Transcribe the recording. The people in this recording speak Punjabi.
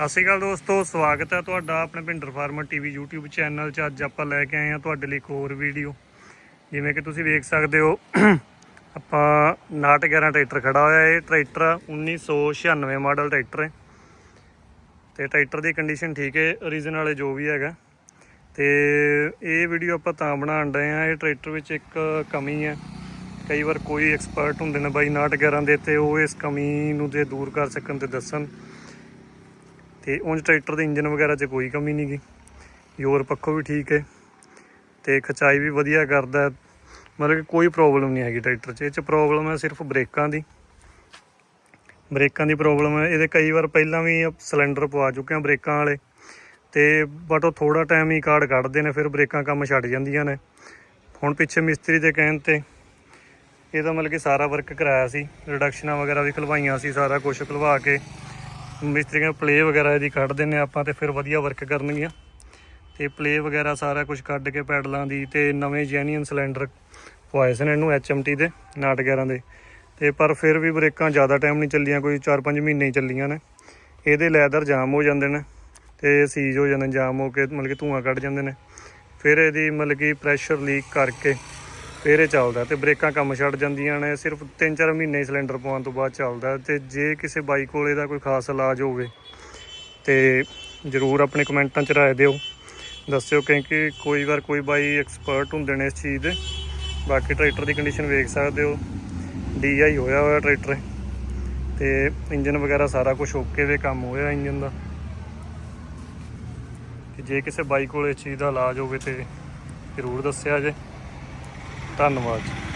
ਸਤਿ ਸ਼੍ਰੀ ਅਕਾਲ ਦੋਸਤੋ, ਸਵਾਗਤ ਹੈ ਤੁਹਾਡਾ ਆਪਣੇ Bhinder farmer TV YouTube channel 'ਚ। ਅੱਜ ਆਪਾਂ ਲੈ ਕੇ ਆਏ ਹਾਂ ਤੁਹਾਡੇ ਲਈ ਇੱਕ ਹੋਰ ਵੀਡੀਓ। ਜਿਵੇਂ ਕਿ ਤੁਸੀਂ ਵੇਖ ਸਕਦੇ ਹੋ, ਆਪਾਂ 911 ਟਰੈਕਟਰ ਖੜਾ ਹੋਇਆ ਇਹ। ਟਰੈਕਟਰ 1996 ਮਾਡਲ ਟਰੈਕਟਰ ਹੈ। ਤੇ ਟਰੈਕਟਰ ਦੀ ਕੰਡੀਸ਼ਨ ਠੀਕ ਹੈ ਰੀਜ਼ਨ ਵਾਲੇ ਜੋ ਵੀ ਹੈਗਾ। ਤੇ ਇਹ ਵੀਡੀਓ ਆਪਾਂ ਤਾਂ ਬਣਾਉਣ ਰਹੇ ਹਾਂ। ਇਹ ਟਰੈਕਟਰ ਵਿੱਚ ਇੱਕ ਕਮੀ ਹੈ। ਕਈ ਵਾਰ ਕੋਈ ਐਕਸਪਰਟ ਹੁੰਦੇ ਨੇ ਬਾਈ 911 ਦੇ, ਤੇ ਉਹ ਇਸ ਕਮੀ ਨੂੰ ਜੇ ਦੂਰ ਕਰ ਸਕਣ ਤੇ ਦੱਸਣ। ਤੇ ਉਂਝ ਟਰੈਕਟਰ ਦੇ ਇੰਜਨ ਵਗੈਰਾ 'ਚ ਕੋਈ ਕਮੀ ਨਹੀਂ ਗੀ। ਯੋਰ ਪੱਖੋਂ ਵੀ ਠੀਕ ਹੈ ਤੇ ਖਚਾਈ ਵੀ ਵਧੀਆ ਕਰਦਾ। ਮਤਲਬ ਕਿ ਕੋਈ ਪ੍ਰੋਬਲਮ ਨਹੀਂ ਹੈਗੀ ਟਰੈਕਟਰ 'ਚ। ਇਹ 'ਚ ਪ੍ਰੋਬਲਮ ਹੈ ਸਿਰਫ ਬ੍ਰੇਕਾਂ ਦੀ। ਬ੍ਰੇਕਾਂ ਦੀ ਪ੍ਰੋਬਲਮ ਹੈ। ਇਹਦੇ ਕਈ ਵਾਰ ਪਹਿਲਾਂ ਵੀ ਸਿਲੰਡਰ ਪਵਾ ਚੁੱਕੇ ਆ ਬ੍ਰੇਕਾਂ ਵਾਲੇ ਤੇ ਬਟ ਉਹ ਥੋੜਾ ਟਾਈਮ ਹੀ ਕਾਰਡ ਕੱਢਦੇ ਨੇ, ਫਿਰ ਬ੍ਰੇਕਾਂ ਕੰਮ ਛੱਡ ਜਾਂਦੀਆਂ ਨੇ। ਹੁਣ ਪਿੱਛੇ ਮਿਸਤਰੀ ਦੇ ਕਹਿਣ ਤੇ ਇਹਦਾ ਮਤਲਬ ਕਿ ਸਾਰਾ ਵਰਕ ਕਰਾਇਆ ਸੀ। ਰਿਡਕਸ਼ਨਾਂ ਵਗੈਰਾ ਵੀ ਖਲਵਾਈਆਂ ਸੀ, ਸਾਰਾ ਕੁਝ ਖਲਵਾ ਕੇ। ਮਿਸਤਰੀਆਂ ਪਲੇ ਵਗੈਰਾ ਇਹਦੀ ਕੱਢ ਦਿੰਨੇ ਆਪਾਂ ਤੇ ਫਿਰ ਵਧੀਆ ਵਰਕ ਕਰਨਗੀਆਂ। ਤੇ ਪਲੇ ਵਗੈਰਾ ਸਾਰਾ ਕੁਝ ਕੱਢ ਕੇ ਪੈਡਲਾਂ ਦੀ ਤੇ ਨਵੇਂ ਜੈਨੀਅਨ ਸਿਲੰਡਰ ਪਵਾਏ ਸਨ ਇਹਨੂੰ ਐਚਐਮਟੀ ਦੇ 911 ਦੇ। ਤੇ ਪਰ ਫਿਰ ਵੀ ਬ੍ਰੇਕਾਂ ਜ਼ਿਆਦਾ ਟਾਈਮ ਨਹੀਂ ਚੱਲੀਆਂ ਕੋਈ 4-5 ਮਹੀਨੇ ਹੀ ਚੱਲੀਆਂ ਨੇ। ਇਹਦੇ ਲੈਦਰ ਜਾਮ ਹੋ ਜਾਂਦੇ ਨੇ ਤੇ ਸੀਜ ਹੋ ਜਾਂਦੇ ਨੇ, ਜਾਮ ਹੋ ਕੇ ਮਤਲਬ ਕਿ ਧੂਆਂ ਕੱਢ ਜਾਂਦੇ ਨੇ। ਫਿਰ ਇਹਦੀ ਮਤਲਬ ਕਿ ਪ੍ਰੈਸ਼ਰ ਲੀਕ ਕਰਕੇ ਫਿਰ ਇਹ ਚੱਲਦਾ ਤੇ ਬ੍ਰੇਕਾਂ ਕੰਮ ਛੱਡ ਜਾਂਦੀਆਂ ਨੇ, ਸਿਰਫ 3-4 ਮਹੀਨੇ ਸਿਲੰਡਰ ਪਾਉਣ ਤੋਂ ਬਾਅਦ ਚੱਲਦਾ ਤੇ ਜੇ ਕਿਸੇ ਬਾਈਕ ਕੋਲ ਇਹਦਾ ਕੋਈ ਖਾਸ ਇਲਾਜ ਹੋਵੇ ਤੇ ਜਰੂਰ ਆਪਣੇ ਕਮੈਂਟਾਂ 'ਚ ਰਾਏ ਦਿਓ। ਦੱਸਿਓ ਕਿਉਂਕਿ ਕੋਈ ਵਾਰ ਕੋਈ ਬਾਈ ਐਕਸਪਰਟ ਹੁੰਦੇ ਨੇ ਇਸ ਚੀਜ਼ ਦੇ। ਬਾਕੀ ਟਰੈਕਟਰ ਦੀ ਕੰਡੀਸ਼ਨ ਵੇਖ ਸਕਦੇ ਹੋ। ਡੀਆਈ ਹੋਇਆ ਹੋਇਆ ਟਰੈਕਟਰ। ਤੇ ਇੰਜਨ ਵਗੈਰਾ ਸਾਰਾ ਕੁਝ ਓਕੇ ਵੇ, ਕੰਮ ਹੋਇਆ ਇੰਜਨ ਦਾ। ਤੇ ਜੇ ਕਿਸੇ ਬਾਈਕ ਕੋਲ ਇਸ ਚੀਜ਼ ਦਾ ਇਲਾਜ ਹੋਵੇ ਤੇ ਜਰੂਰ ਦੱਸਿਆ ਜੇ। ਧੰਨਵਾਦ ਜੀ।